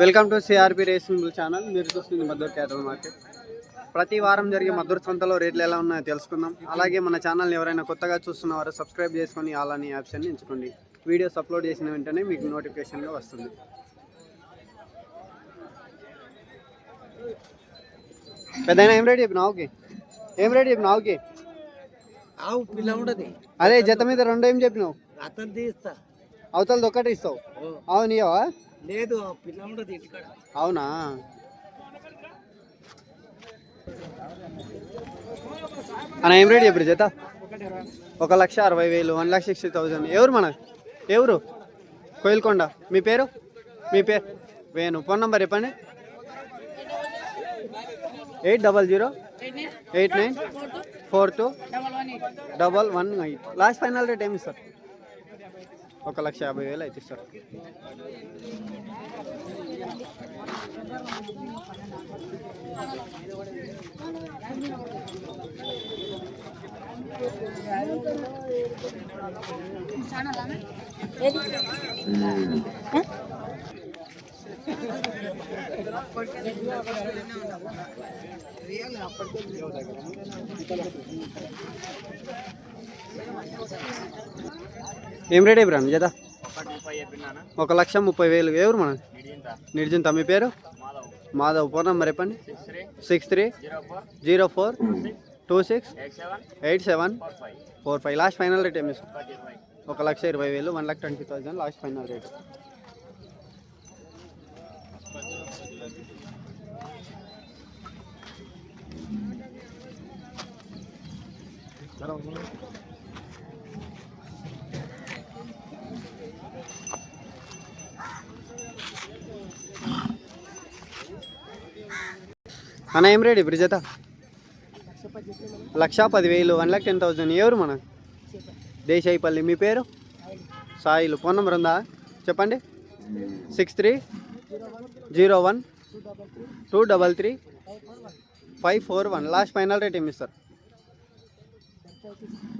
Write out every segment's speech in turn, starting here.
Welcome to CRP racing channel. మీరు చూస్తుంది Maddur క్యాటల్ market. ప్రతి వారం జరిగే మద్దూరు సంతలో రేట్లు ఎలా ఉన్నాయో తెలుసుకుందాం. అలాగే మన ఛానల్ని ఎవరైనా కొత్తగా చూస్తున్నవారు సబ్స్క్రైబ్ చేసుకొని అలాని ఆప్షన్ని ఎంచుకోండి. వీడియోస్ అప్లోడ్ చేసిన వెంటనే మీకు నోటిఫికేషన్గా వస్తుంది. పెద్దయినా ఏం రేట్ చెప్పిన ఆవుకి? ఏం రేట్ చెప్పిన ఆవుకి? ఆవు పిల్ల ఉండదు. అదే జత మీద రెండు ఏం చెప్పినావు? అతను తీస్తా. అవతలది ఒక్కటి ఇస్తావు. అవును ఇయ్యవా? లేదు అవునా? అన్న ఏం రేట్ చెప్పారు జత? ఒక లక్ష అరవై వేలు వన్ లాక్ సిక్స్టీ థౌజండ్. ఎవరు మన? ఎవరు? కోయిల్కొండ. మీ పేరు? మీ పేరు వేణు. ఫోన్ నంబర్ చెప్పండి. Eight double zero eight nine four two double one eight. Last final rate ఏమి సార్? ఒక లక్ష యాభై వేలు అయితే సార్ ఏం రేట్ అయిపోయాను జత? ఒక లక్ష ముప్పై వేలు ఎవరు మన? నిర్జింత మీ పేరు? మాధవ్. ఫోన్ నెంబర్ చెప్పండి. Six three. Zero four. Two six. Eight seven. Four five. Last final rate ఏమి సార్ ఒక లక్ష ఇరవై వేలు one lakh twenty thousand last final rate. అన్న ఏం రేడి ఇప్పుడు జత లక్ష పదివేలు వన్ లాక్ టెన్ థౌసండ్ ఎవరు మన? దేశాయిపల్లి. మీ పేరు? సాయిలు. ఫోన్ నెంబర్ ఉందా? చెప్పండి. Six three zero one two double three five four one. Last final rate ఏమి ఇస్తారు?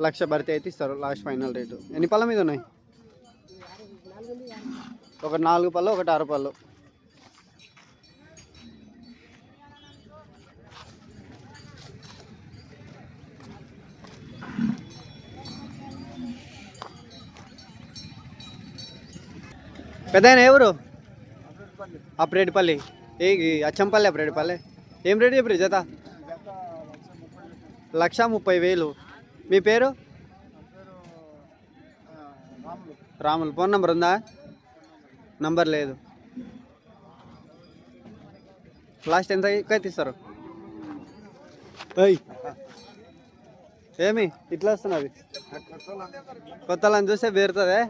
లక్ష భర్తీ అయితే ఇస్తారు లాస్ట్ ఫైనల్ రేటు. ఎన్ని పళ్ళ మీద ఉన్నాయి? ఒక నాలుగు పళ్ళు ఒకటి ఆరు పళ్ళు. పెద్ద ఎవరు అప్రేడిపల్లి ఏ అచ్చంపల్లి అప్రేడిపల్లి ఏం రేటు చెప్పారు జత? లక్ష ముప్పై వేలు. మీ పేరు? రాములు. ఫోన్ నెంబర్ ఉందా? నంబర్ లేదు. లాస్ట్ ఎంత తీస్తారు? ఏమి? ఇట్లా వస్తున్నది. కొత్త వాళ్ళని చూస్తే బేరుతుంది.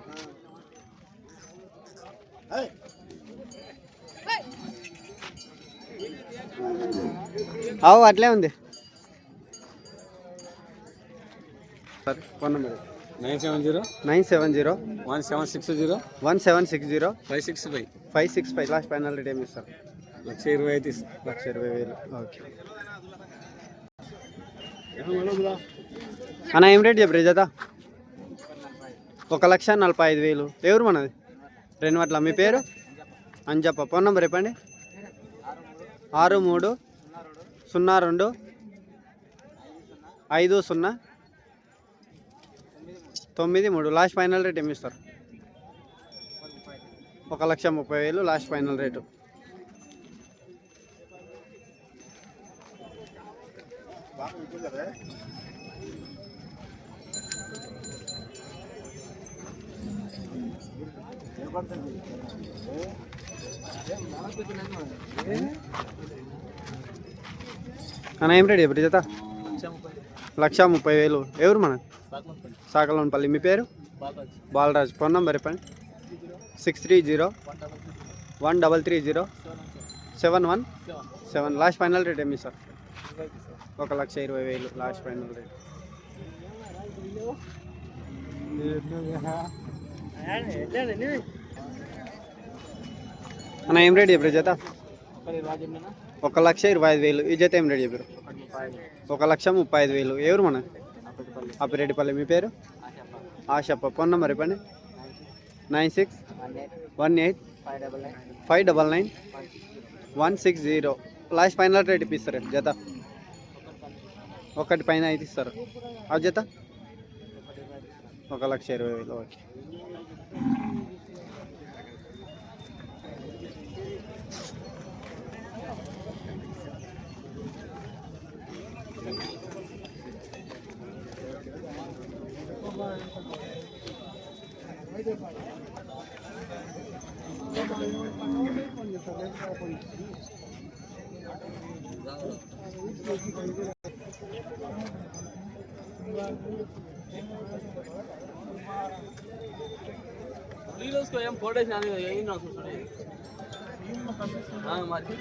అవు అట్లే ఉంది. సరే phone number. Nine seven zero. Nine seven zero. One seven six zero. One seven six zero. Five six five. Five six five. Last final rate ఏమి ఇస్తారు? లక్ష ఇరవై అయితే లక్ష ఇరవై వేలు. ఓకే. అన్న ఏం రేట్ చెప్పరు జత ఒక లక్ష నలభై ఐదు వేలు. ఎవరు మనది? రెండు వట్ల మీ పేరు? అంజప్ప. ఫోన్ నెంబర్ చెప్పండి. ఆరు మూడు సున్నా రెండు ఐదు సున్నా. తొమ్మిది మూడు. లాస్ట్ ఫైనల్ రేట్ ఏమి ఇస్తారు? ఒక లక్ష ముప్పై వేలు లాస్ట్ ఫైనల్ రేటు. అన్న ఏం రేట్ ఇప్పుడు జత? లక్ష ముప్పై వేలు. ఎవరు మన? సాకలోనపల్లి. మీ పేరు? బాలరాజ్. ఫోన్ నంబర్ చెప్పండి. Six three zero one double three zero seven one seven. Last final rate ఏమి సార్? ఒక లక్ష ఇరవై వేలు. Last final rate. అన్న ఏం రేట్ చెప్పారు జత? ఒక లక్ష ఇరవై ఐదు వేలు. ఈ జత ఏం రేట్ చెప్పారు? ఒక లక్ష ముప్పై ఐదు వేలు. ఎవరు మన? అప్పిరెడ్డిపల్లి. మీ పేరు? ఆశప్ప. ఫోన్ నెంబర్ చెప్పండి nine six one eight five double nine five double nine one six zero. Last final rate ఇప్పిస్తారు జత? ఒకటి పైన అయితే ఇస్తారు. ఆ జత? ఒక లక్ష ఇరవై వేలు. ఓకే. వీడియోస్కి ఏం ఫోటోస్ కానీ ఏం నాకు మరి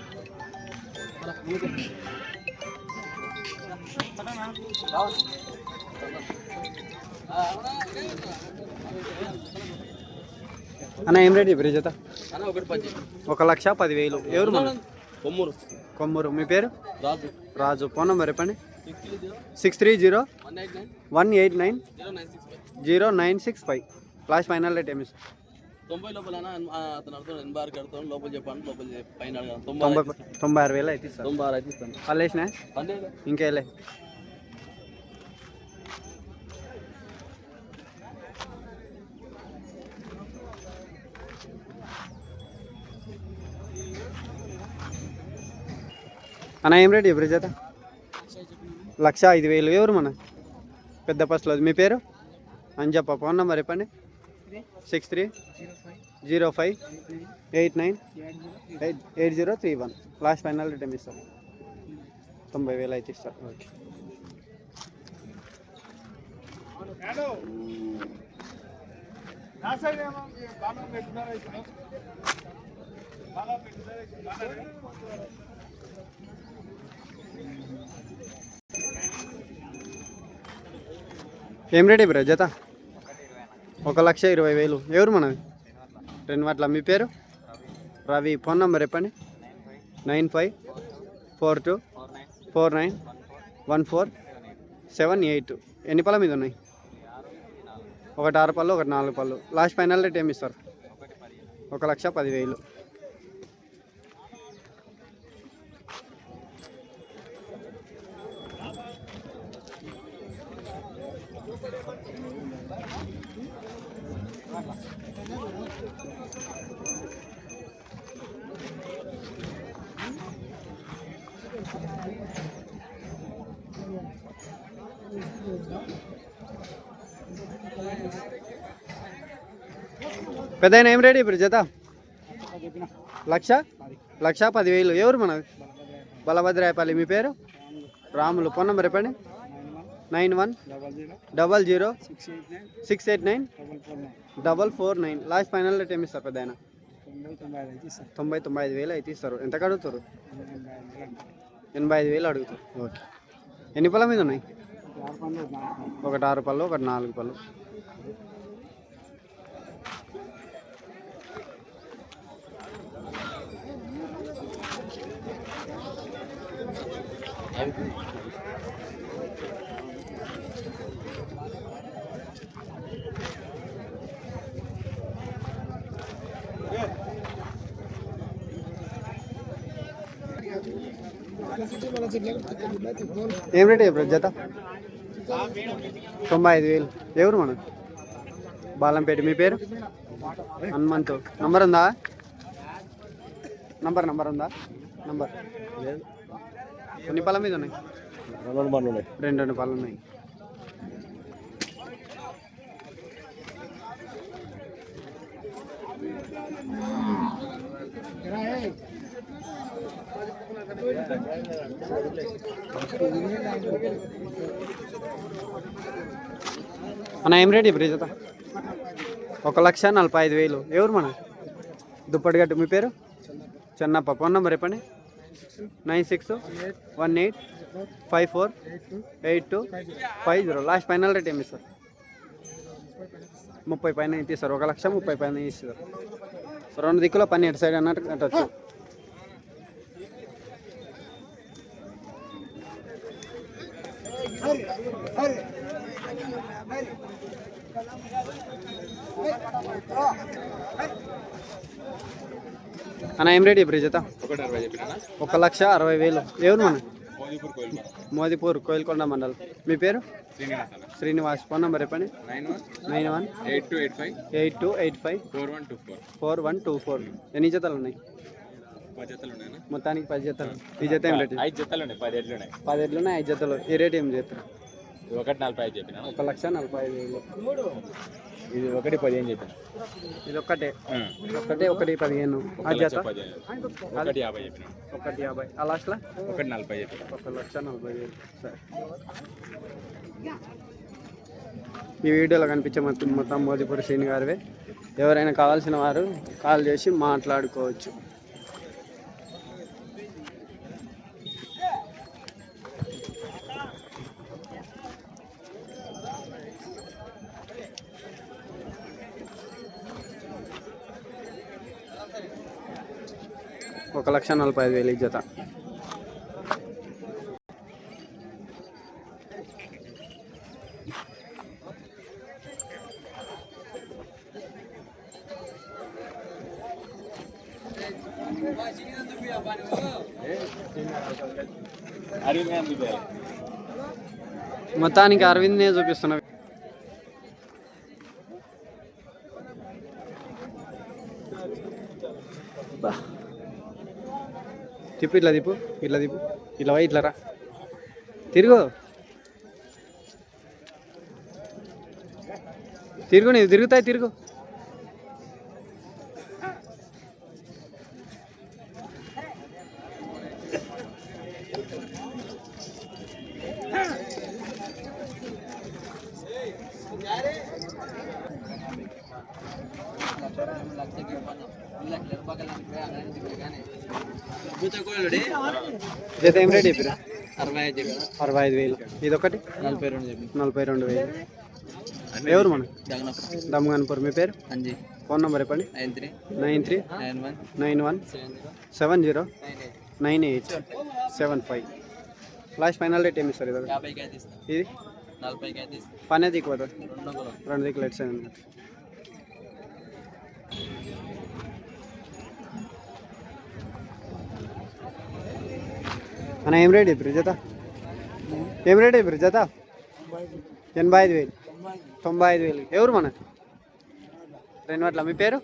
అన్న ఏం రేట్ ఇప్పుడు జత అన్న ఒకటి పచ్చి ఒక లక్ష పదివేలు. ఎవరు మన కొమ్మూరు. కొమ్మూరు. మీ పేరు? రాజు. రాజు. ఫోన్ నెంబర్ చెప్పండి. Six three zero. One eight nine. Zero nine six five. Last final rate ఏమి? తొంభై లోపల అతను అర్థం ఎనభై ఆరు కడతాను లోపల చెప్పాను లోపల చెప్పి పైన అడగాను తొంభై తొంభై ఆరు వేలు అయితే ఇస్తారు తొంభై ఆరు అయితే ఇస్తాను. వాళ్ళు వేసినా? అంతే ఇంకేలే. అన్న ఏం రేట్ ఇప్పుడు చేత లక్ష ఐదు వేలు ఎవరు మన? పెద్ద ఫస్ట్లో మీ పేరు? అంజప్ప ఫోన్ నెంబర్ చెప్పండి. Six three zero five eight nine eight eight zero three one. Last final rate ఏమి ఇస్తారు తొంభై వేలు అయితే ఇస్తారు. ఓకే ఏం రేట్ ఇప్పుడు జత? ఒక లక్ష ఇరవై వేలు. ఎవరు మనది? రెండు వాట్ల మీ పేరు? రవి. ఫోన్ నెంబర్ చెప్పండి. Nine five four two four nine one four seven eight. ఎన్ని పళ్ళ మీద ఉన్నాయి? ఒకటి ఆరు పళ్ళు ఒకటి నాలుగు పళ్ళు. లాస్ట్ ఫైనల్ రేట్ ఏమి ఇస్తారు? ఒక లక్ష పదివేలు. పెద్ద ఏం రేట్ ఇప్పుడు జత? లక్ష? లక్ష పదివేలు. ఎవరు మనది? బలభద్రాయపల్లి. మీ పేరు? రాములు. ఫోన్ నెంబర్ చెప్పండి. Nine one double zero six eight nine double four nine last final rate ఏమి ఇస్తారు పెద్ద ఆయన తొంభై తొంభై ఐదు వేలు అయితే ఇస్తారు. ఎంత అడుగుతారు ఎనభై ఐదు వేలు అడుగుతారు. ఓకే. ఎన్ని పళ్ళ మీద ఉన్నాయి? ఒకటి ఆరు పళ్ళు ఒకటి నాలుగు పళ్ళు. ఏం రేట్ ఇప్పుడు జత? తొంభై ఐదు వేలు. ఎవరు మనం? బాలంపేట. మీ పేరు? హనుమంత్. నంబర్ ఉందా? నంబర్ నంబర్ ఉందా? నంబర్. కొన్ని పళ్ళ మీద ఉన్నాయి? రెండు రెండు పళ్ళు ఉన్నాయి. అన్న ఏం రేట్ ఇప్పుడు జత? ఒక లక్ష నలభై ఐదు వేలు. ఎవరు మన? దుప్పటిగట్టు మీ పేరు? చెన్నప్ప. ఫోన్ నెంబర్ చెప్పండి. Nine six one eight five four eight two five zero. Last final rate ఏమి సార్? ముప్పై పైన తీస్తారు. ఒక లక్ష ముప్పై పైన ఇస్తారు రెండు దిక్కులో పని ఎటు సైడ్ అన్నట్టు కట్టచ్చు. అన్న ఏం రేట్ ఇప్పుడు జత ఒక లక్ష అరవై వేలు. ఎవరు మన మోదీపూర్ కోయిల్ మోదీపూర్ కోయిల్కొండ మండలం. మీ పేరు? శ్రీనివాస్ ఫోన్ నెంబర్ చెప్పండి. Nine one eight two eight five eight two eight five four one two four. Four one two four. ఎన్ని జతలు ఉన్నాయి? మొత్తానికి పది జతలు. ఈ జత ఏం రేట్ ఐదు జతలు ఉన్నాయి పది ఎడ్లు ఉన్నాయి. పది ఎట్లున్నా ఐదు జతలు. ఈ రేట్ ఏం చేస్తారు? ఒకటి నలభై ఐదు చెప్పిన? ఒక లక్ష నలభై ఐదు వేలు. ఇది ఒకటి పదిహేను చెప్పిన? ఇది ఒక్కటే. ఒకటే ఒకటి పదిహేను. ఆ ఒక లక్ష జత? పదిహేను ఒకటి యాభై చెప్పిన? ఒకటి యాభై. ఆ లాస్ట్లో ఒకటి నలభై చెప్పిన? ఒక లక్ష నలభై వేలు. సరే. ఈ వీడియోలో కనిపించే మొత్తం మొత్తం మోదీపూర్ శ్రీని గారివే ఎవరైనా కావాల్సిన వారు కాల్ చేసి మాట్లాడుకోవచ్చు. ఒక లక్ష నలభై ఐదు వేలు ఈ జత అరవై వేలు చూపించాలి మొత్తానికి అరవింద్నే చూపిస్తున్నా బా. తిప్పు ఇట్లా తిప్పు ఇట్లా తిప్పు ఇట్లా పోయి ఇట్లా రా. తిరుగు. తిరుగు నీవు తిరుగుతాయి తిరుగు. జత ఏం రేట్ చెప్పిరా అరవై ఐదు వేలు. ఇది ఒకటి నలభై రెండు. నలభై రెండు వేలు. ఎవరు మన? దమ్గాన్పూర్ మీ పేరు? ఫోన్ నెంబర్ చెప్పండి. Nine three. Nine three. Nine one. Seven zero. Seven nine eight. Seven five. Last final rate ఏమి ఇస్తారు ఇది? ఇది పనే దిక్కుపోతుంది రెండు దిక్కులు ఎట్స్ అన్న ఏం రేట్ ఇప్పుడు జత? ఏం రేట్ ఇప్పుడు జత? ఎనభై ఐదు వేలు. తొంభై ఐదు వేలు. ఎవరు మన? రెండు మీ పేరు?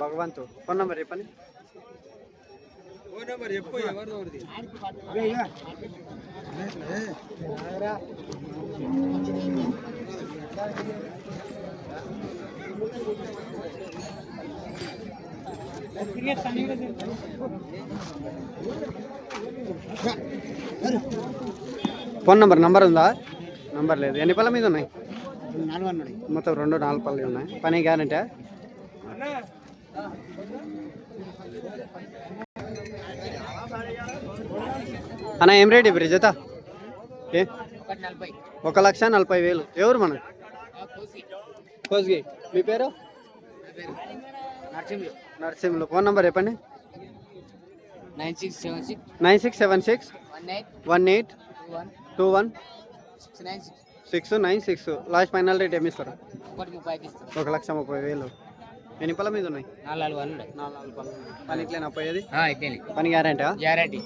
భగవంతు ఫోన్ నెంబర్ చెప్పండి. ఫోన్ నంబర్ నంబర్ ఉందా? నంబర్ లేదు. ఎన్ని పళ్ళ మీద ఉన్నాయి? మొత్తం రెండు నాలుగు పళ్ళు ఉన్నాయి. పని గ్యారంటీ? అన్న ఏం రేట్ ఇప్పుడు జత? ఏ? ఒక లక్ష నలభై వేలు. ఎవరు మన? కోస్గి మీ పేరు? నరసింహులు. ఫోన్ నంబర్ చెప్పండి. Nine six seven six nine six seven six one eight one eight one two one six nine six last final rate ఏమి ఇస్తారు? ఒక లక్ష ముప్పై వేలు. ఎన్ని పళ్ళ మీద ఉన్నాయి? నాలుగు వందలు నాలుగు పని ఇట్లేనా పోయేది పని గ్యారంటీ గ్యారంటీ.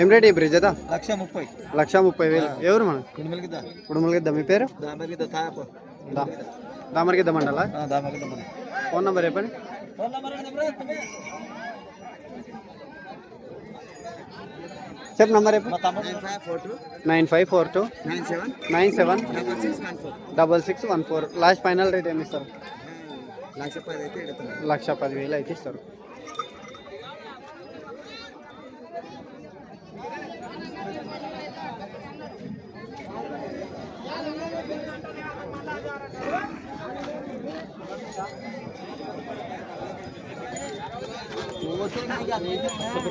ఏం రేట్ ఇప్పుడు జత లక్ష ముప్పై. లక్ష ముప్పై వేలు. ఎవరు మన? కుటుంబాలకి దా కుడుమలకి మీ పేరు? దామరికి దా తాప. దా దామరికి దమ్మండాలా దామరికి దా ఫోన్ నెంబర్ చెప్పండి. చెప్పు number nine five four two. Nine seven. Nine seven. Double six one four. Double six one four. Last final rate ఏమి ఇస్తారు? లక్ష పదివేలు అయితే ఇస్తారు.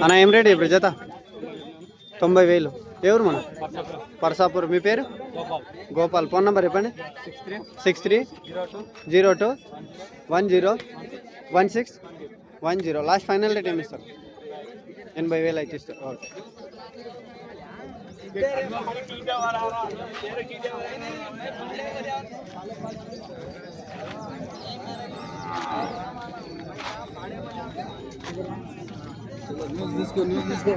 అన్న ఏం రేటు ఇప్పుడు జత తొంభై వేలు. ఎవరు మన? పరసాపూర్. మీ పేరు? గోపాల్. ఫోన్ నెంబర్ చెప్పండి. Six three zero two one zero one six one zero. Last final rate ఏమి ఇస్తారు? ఎనభై వేలు అయితే ఇస్తారు. ఓకే. న్యూస్ తీసుకో న్యూస్ తీసుకో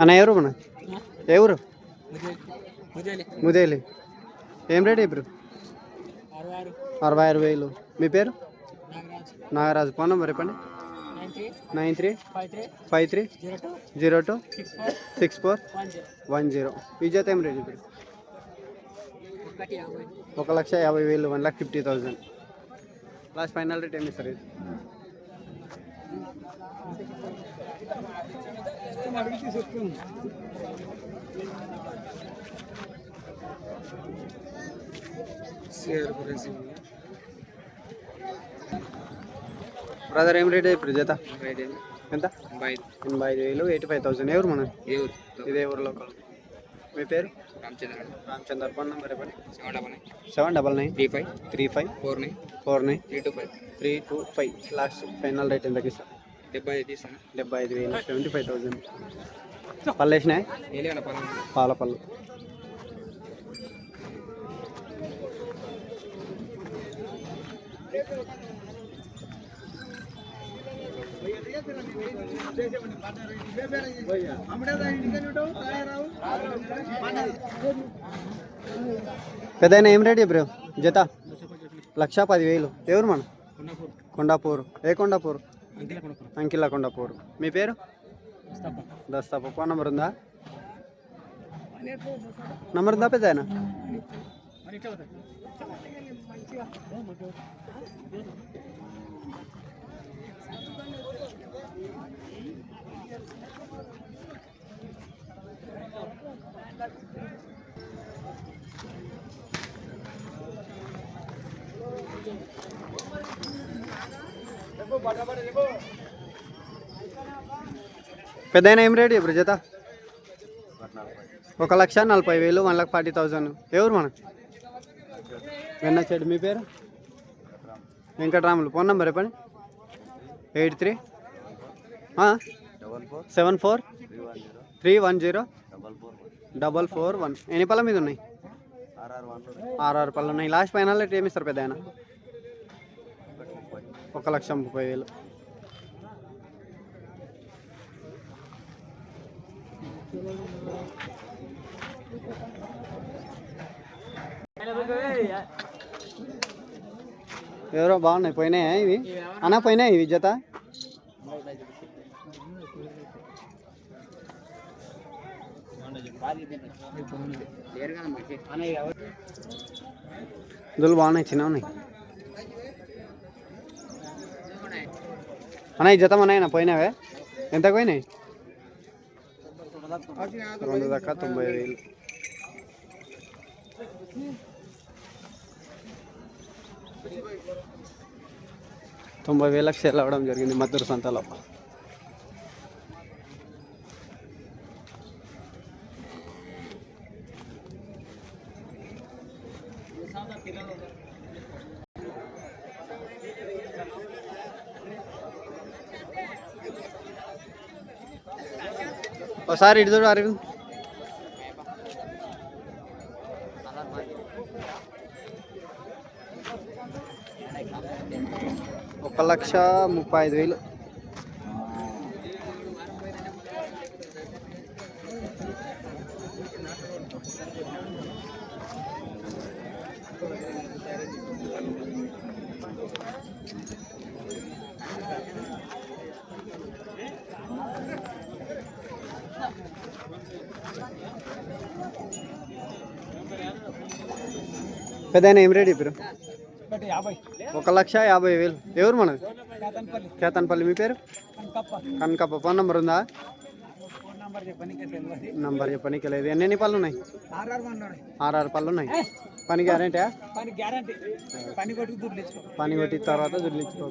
అన్న ఎవరు? మన ఎవరు? ముదేలి. ఏం రేట్ ఇప్పుడు అరవై ఆరు. వేలు. మీ పేరు? నాగరాజు. ఫోన్ నెంబర్ చెప్పండి. Nine three five three zero two six four one zero ఈ జత ఏం రేట్ ఇప్పుడు ఒక లక్ష యాభై వేలు one lakh fifty thousand last final rate ఏమి ఇస్తారు ఇది? బ్రదర్ ఏం రేట్ ఇప్పుడు జత? ఎంత? ఎనభై ఐదు. వేలు ఎయిటీ ఫైవ్ థౌసండ్. ఎవరు మన ఇదే ఊరు. లోకల్ మీ పేరు? రామచంద్ర ఫోన్ నెంబర్ చెప్పండి. Seven double nine. Three five. Three five. Four nine. Four nine. Three two five. Three two five. Last final rate ఎంతకి సార్ డెబ్బై ఐదు తీసాను డెబ్బై ఐదు వేలు సెవెంటీ ఫైవ్ థౌసండ్. పళ్ళు వేసినాయి? పాల పళ్ళు. పెద్ద ఏం రేట్ బ్రో జత? లక్ష పదివేలు. ఎవరు మన? కొండాపూర్. ఏ కొండాపూర్? అంకిల్లా కొండాపూర్. మీ పేరు? దస్తాప ఫోన్ నంబర్ ఉందా? నంబర్ ఉందా పెద్ద పెద్ద ఏం రేట్ ఇప్పుడు జత? ఒక లక్ష నలభై వేలు వన్ లాక్ ఫార్టీ థౌజండ్. ఎవరు మన? వెన్న చెడు మీ పేరు? వెంకటరాములు. ఫోన్ నెంబర్ చెప్పండి. Eight three? Seven four? Three one zero? Double four one. ఎన్ని పళ్ళ మీద ఉన్నాయి? ఆరు పళ్ళు ఉన్నాయి. లాస్ట్ ఫైనల్ రేట్ ఏమి ఇస్తారు పెద్ద ఆయన ఒక లక్ష ముప్పై వేలు. ఎవరో బాగున్నాయి పోయినాయా ఇవి? అన్న పోయినాయి ఇవి జత? దులు బాగున్నాయి చిన్న ఉన్నాయి. అన్న ఈ జత మన పోయినావే? ఎంత పోయినాయి? రెండు దాకా తొంభై వేలు. తొంభై వేలకు సేల్ అవ్వడం జరిగింది మద్దూరు సంతలో. ఒకసారి ఇటు చూడు అరవింద్ లక్ష ముప్పై ఐదు వేలు పెద్ద ఏం రేట్ ఇప్పుడు యాభై ఒక లక్ష యాభై వేలు. ఎవరు మనది? కాతన్పల్లి. మీ పేరు? కనకప్ప. ఫోన్ నెంబర్ ఉందా? నంబర్ చెప్పనీకే లేదు ఎన్ని ఎన్ని పళ్ళు ఉన్నాయి? ఆర్ఆర్ పళ్ళు ఉన్నాయి. పని గ్యారెంటీ పని పని కొట్టుకు దుడ్లు ఇచ్చుకో.